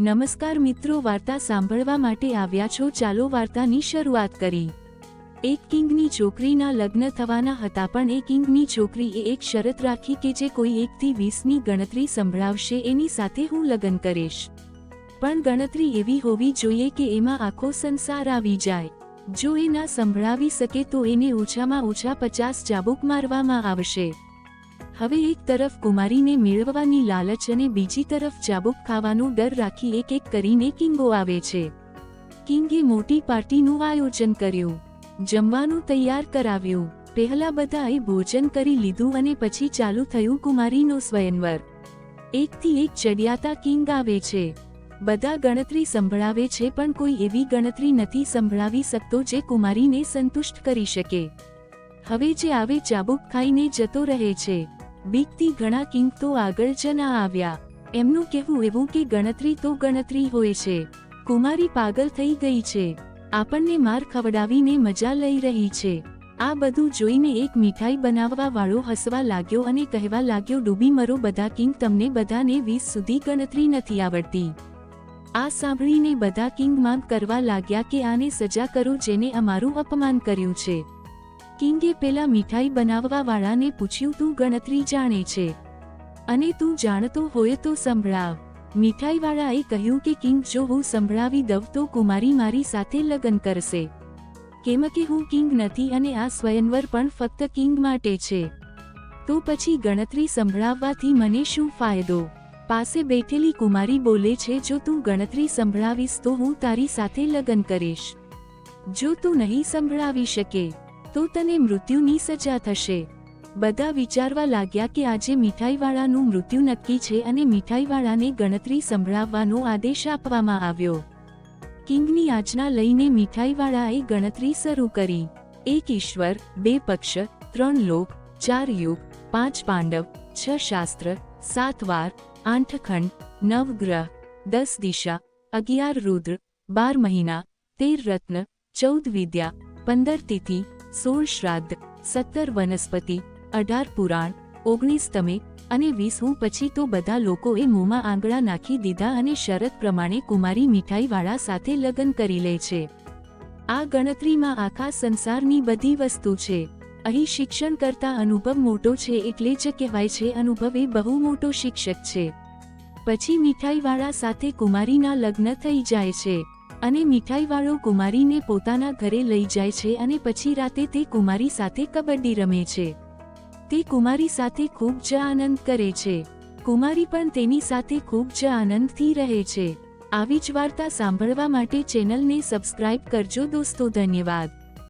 નમસ્કાર મિત્રો, વાર્તા સાંભળવા માટે આવ્યા છો. ચાલો વાર્તાની શરૂઆત કરી. એક કિંગની છોકરીના લગ્ન થવાના હતા, પણ એ કિંગની છોકરીએ એક શરત રાખી કે જે કોઈ એકથી વીસની ગણતરી સંભળાવશે, એની સાથે હું લગ્ન કરીશ. પણ ગણતરી એવી હોવી જોઈએ કે એમાં આખો સંસાર આવી જાય. જો એ ના સંભળાવી શકે તો એને ઓછામાં ઓછા પચાસ ચાબુક મારવામાં આવશે. હવે એક તરફ કુમારીને મેળવવાની લાલચ અને બીજી તરફ ચાબુક ખાવાનો ડર રાખી એક એક કરીને કિંગો આવે છે. કિંગે મોટી પાર્ટીનું આયોજન કર્યું. જમવાનું તૈયાર કરાવ્યું. પહેલા બધાએ ભોજન કરી લીધું અને પછી ચાલુ થયું કુમારીનો સ્વયંવર. એકથી એક ચડિયાતા કિંગ આવે છે. બધા ગણતરી સંભળાવે છે પણ કોઈ એવી ગણતરી નથી સંભળાવી શકતો જે કુમારીને સંતુષ્ટ કરી શકે. હવે જે આવે ચાબુક ખાઈને જતો રહે છે. બીકથી ઘણા કિંગ તો આગળ જ ના આવ્યા. એમનું કહેવું એવું કે ગણતરી તો ગણતરી હોય છે. કુમારી પાગલ થઈ ગઈ છે. આપણને માર ખવડાવીને મજા લઈ રહી છે. આ બધું જોઈને એક મીઠાઈ બનાવવા વાળો હસવા લાગ્યો અને કહેવા લાગ્યો, ડૂબી મરો બધા કિંગ, તમને બધાને વીસ સુધી ગણતરી નથી આવડતી. આ સાંભળીને બધા કિંગ માંગ કરવા લાગ્યા કે આને સજા કરો જેને અમારું અપમાન કર્યું છે. કિંગે પેલા મીઠાઈ બનાવવા વાળાને પૂછ્યું, તું ગણતરી જાણે છે? અને તું જાણતો હોય તો સંભળાવ. મીઠાઈવાળાએ કહ્યું કે, કિંગ, જો હું સંભળાવી દઉં તો કુમારી મારી સાથે લગ્ન કરશે. કેમ કે હું કિંગ નથી અને આ સ્વયંવર પણ ફક્ત કિંગ માટે છે. તો પછી ગણતરી સંભળાવવાથી મને શું ફાયદો? પાસે બેઠેલી કુમારી બોલે છે, જો તું ગણતરી સંભળાવીશ તો હું તારી સાથે લગ્ન કરીશ. જો તું નહીં સંભળાવી શકે તો તને મૃત્યુની સજા થશે. બધા વિચારવા લાગ્યા કે આજે મીઠાઈવાળાનું મૃત્યુ નક્કી છે અને મીઠાઈવાળાને ગણતરી સંભળાવવાનો આદેશ આપવામાં આવ્યો. કિંગની આજના લઈને મીઠાઈવાળાએ ગણતરી શરૂ કરી. એક ઈશ્વર, બે પક્ષ, ત્રણ લોક, ચાર યુગ, પાંચ પાંડવ, છ શાસ્ત્ર, સાત વાર, આઠ ખંડ, નવ ગ્રહ, દસ દિશા, અગિયાર રુદ્ર, બાર મહિના, તેર રત્ન, ચૌદ વિદ્યા, પંદર તિથિ સોળ શ્રાદ્ધ, સત્તર વનસ્પતિ, અઢાર પુરાણ, ઓગણીસ તમે અને વીસ હું પછી તો બધા લોકોએ મોંમાં આંગળા નાખી દીધા અને શરત પ્રમાણે કુમારી મીઠાઈવાળા સાથે લગ્ન કરી લે છે. આ ગણતરીમાં આખા સંસારની બધી વસ્તુ છે. અહીં શિક્ષણ કરતા અનુભવ મોટો છે એટલે જ કહેવાય છે અનુભવ એ બહુ મોટો શિક્ષક છે. પછી મીઠાઈવાળા સાથે કુમારીના લગ્ન થઈ જાય છે. અને મીઠાઈવાળો કુમારીને પોતાના ઘરે લઈ જાય છે અને પછી રાતે તે કુમારી સાથે કબડ્ડી રમે છે. તે કુમારી સાથે ખૂબ જ આનંદ કરે છે. કુમારી પણ તેની સાથે ખૂબ જ આનંદથી રહે છે. આવી જ વાર્તા સાંભળવા માટે ચેનલને સબસ્ક્રાઇબ કરજો દોસ્તો, ધન્યવાદ.